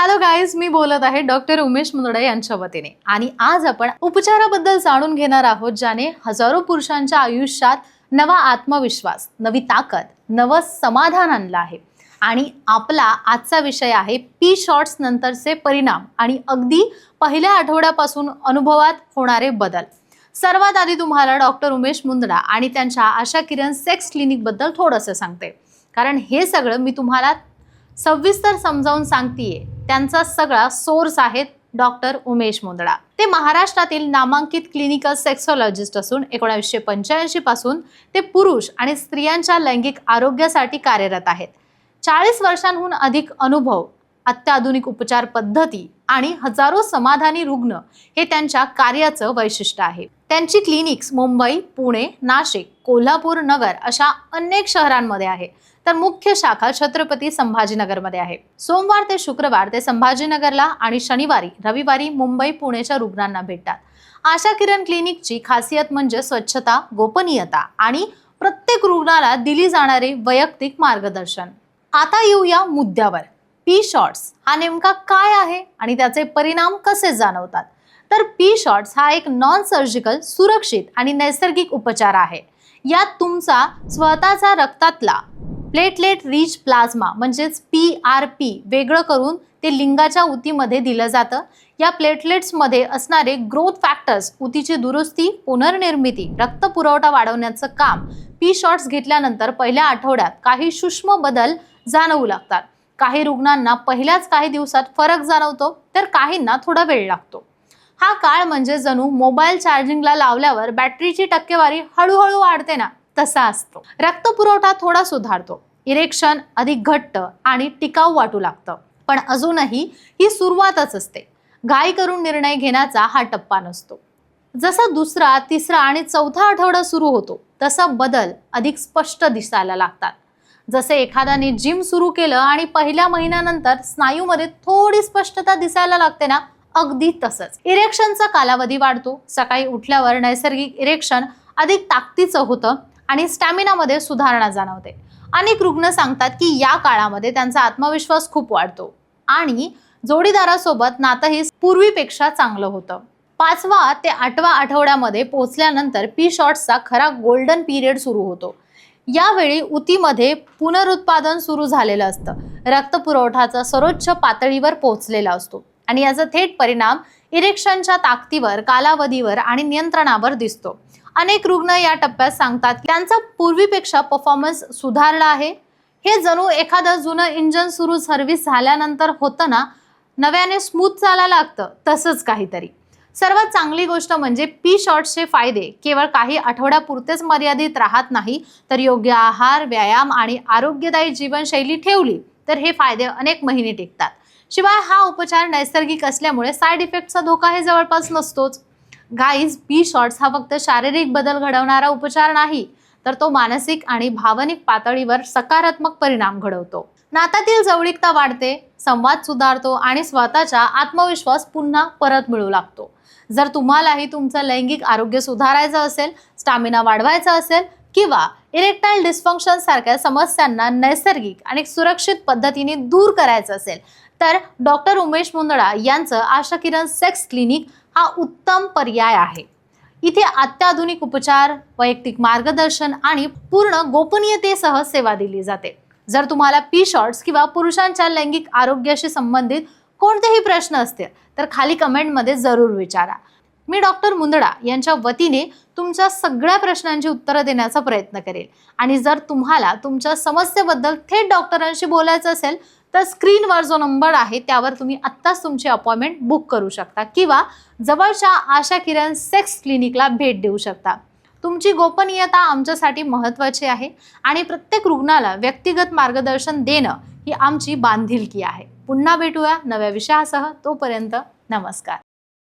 Hello guys मी बोलत आहे doctor Umesh मुंदडे यांच्या वतीने. आणि आज आपण उपचाराबद्दल जाणून घेणार आहोत ज्याने हजारो पुरुषांच्या आयुष्यात नवा आत्मविश्वास नवी ताकद नवं समाधान आणलं आहे. आणि आपला आजचा विषय आहे पी शॉर्ट्स नंतरचे परिणाम आणि अगदी पहिल्या आठवड्यापासून अनुभवात होणारे बदल. सर्वात आधी तुम्हाला डॉक्टर उमेश मुंदडा आणि त्यांच्या आशा किरण सेक्स क्लिनिकबद्दल थोडंसं सांगते. कारण हे सगळं मी तुम्हाला सविस्तर समजावून सांगतेय. त्यांचा सगळा सोर्स आहेत डॉक्टर उमेश मुंदडा. ते महाराष्ट्रातील नामांकित क्लिनिकल सेक्सॉलॉजिस्ट असून एकोणीसशे पंच्याऐंशी पासून ते पुरुष आणि स्त्रियांच्या लैंगिक आरोग्यासाठी कार्यरत आहेत. चाळीस वर्षांहून अधिक अनुभव अत्याधुनिक उपचार पद्धती आणि हजारो समाधानी रुग्ण हे त्यांच्या कार्याचं वैशिष्ट्य आहे. त्यांची क्लिनिक्स मुंबई पुणे नाशिक कोल्हापूर नगर अशा अनेक शहरांमध्ये आहे. तर मुख्य शाखा छत्रपती संभाजीनगरमध्ये आहे. सोमवार ते शुक्रवार ते संभाजीनगरला आणि शनिवारी रविवारी मुंबई पुणेच्या रुग्णांना भेटतात. आशा किरण क्लिनिकची खासियत म्हणजे स्वच्छता गोपनीयता आणि प्रत्येक रुग्णाला दिली जाणारे वैयक्तिक मार्गदर्शन. आता येऊया मुद्द्यावर. पी शॉर्ट्स हा नेमका काय आहे आणि त्याचे परिणाम कसे जाणवतात? तर पी शॉर्ट्स हा एक नॉन सर्जिकल सुरक्षित आणि नैसर्गिक उपचार आहे. यात तुमचा स्वतःचा रक्तातला प्लेटलेट रिच प्लाझ्मा म्हणजेच पी आर पी वेगळं करून ते लिंगाच्या उतीमध्ये दिलं जातं. या प्लेटलेट्समध्ये असणारे ग्रोथ फॅक्टर्स उतीची दुरुस्ती पुनर्निर्मिती रक्त पुरवठा वाढवण्याचं काम पी शॉट्स घेतल्यानंतर पहिल्या आठवड्यात काही सूक्ष्म बदल जाणवू लागतात. काही रुग्णांना पहिल्याच काही दिवसात फरक जाणवतो तर काहींना थोडा वेळ लागतो. हा काळ म्हणजे जणू मोबाईल चार्जिंगला लावल्यावर बॅटरीची टक्केवारी हळूहळू वाढते ना. तसा असतो. रक्तपुरवठा थोडा सुधारतो. इरेक्शन अधिक घट्ट आणि टिकाऊ वाटू लागतं. पण अजूनही ही सुरुवातच असते. घाई करून निर्णय घेण्याचा हा टप्पा नसतो. जसा दुसरा तिसरा आणि चौथा आठवडा सुरू होतो तसा बदल अधिक स्पष्ट दिसायला लागतात. जसे एखाद्याने जिम सुरू केलं आणि पहिल्या महिन्यानंतर स्नायूमध्ये थोडी स्पष्टता दिसायला लागते ना अगदी तसंच. इरेक्शनचा कालावधी वाढतो. सकाळी उठल्यावर नैसर्गिक इरेक्शन अधिक ताकदीचं होतं. आणि स्टॅमिनामध्ये सुधारणा जाणवते. अनेक रुग्ण सांगतात की या काळामध्ये त्यांचा आत्मविश्वास खूप वाढतो आणि जोडीदारासोबत नातंही पूर्वीपेक्षा चांगलं होतं. पाचवा ते आठवा आठवड्यामध्ये पोहोचल्यानंतर पी शॉर्ट्सचा खरा गोल्डन पिरियड सुरू होतो. यावेळी उतीमध्ये पुनरुत्पादन सुरू झालेलं असतं. रक्तपुरवठाचा सर्वोच्च पातळीवर पोहोचलेला असतो आणि याचा थेट परिणाम इरेक्शनच्या ताकदीवर कालावधीवर आणि नियंत्रणावर दिसतो. अनेक रुग्ण या टप्प्यात सांगतात त्यांचा पूर्वीपेक्षा परफॉर्मन्स सुधारला आहे. हे जणू एखादं जुनं इंजन सुरू सर्व्हिस झाल्यानंतर होतं ना नव्याने स्मूथ चालायला लागतं तसंच काहीतरी. सर्वात चांगली गोष्ट म्हणजे पी शॉर्ट्सचे फायदे केवळ काही आठवड्यापुरतेच मर्यादित राहत नाही तर योग्य आहार व्यायाम आणि आरोग्यदायी जीवनशैली ठेवली तर हे फायदे अनेक महिने टिकतात. शिवाय हा उपचार नैसर्गिक असल्यामुळे साईड इफेक्टचा धोका हे जवळपास नसतोच. गाईज बी शॉर्ट्स हा फक्त शारीरिक बदल घडवणारा उपचार नाही तर तो मानसिक आणि भावनिक पातळीवर सकारात्मक परिणाम घडवतो. नातातील जवळीकता वाढते संवाद सुधारतो आणि स्वतःचा आत्मविश्वास पुन्हा परत मिळू लागतो. जर तुम्हालाही तुमचं लैंगिक आरोग्य सुधारायचं असेल स्टॅमिना वाढवायचा असेल किंवा इरेक्टाईल डिस्फंक्शन सारख्या समस्यांना नैसर्गिक आणि सुरक्षित पद्धतीने दूर करायचं असेल तर डॉक्टर उमेश मुंदडा यांचं आशा किरण सेक्स क्लिनिक हा उत्तम पर्याय आहे. इथे अत्याधुनिक उपचार वैयक्तिक मार्गदर्शन आणि पूर्ण गोपनीयतेसह सेवा दिली जाते. जर तुम्हाला पी शॉर्ट्स किंवा पुरुषांच्या लैंगिक आरोग्याशी संबंधित कोणतेही प्रश्न असतील तर खाली कमेंटमध्ये जरूर विचारा. मी डॉक्टर मुंदडा यांच्या वतीने तुमच्या सगळ्या प्रश्नांची उत्तरं देण्याचा प्रयत्न करेल. आणि जर तुम्हाला तुमच्या समस्येबद्दल थेट डॉक्टरांशी बोलायचं असेल तर स्क्रीनवर जो नंबर आहे त्यावर तुम्ही आत्ताच तुमची अपॉइंटमेंट बुक करू शकता किंवा जवळच्या आशा किरण सेक्स क्लिनिकला भेट देऊ शकता. तुमची गोपनीयता आमच्यासाठी महत्त्वाची आहे आणि प्रत्येक रुग्णाला व्यक्तिगत मार्गदर्शन देणं ही आमची बांधिलकी आहे. पुन्हा भेटूया नव्या विषयासह. तोपर्यंत नमस्कार.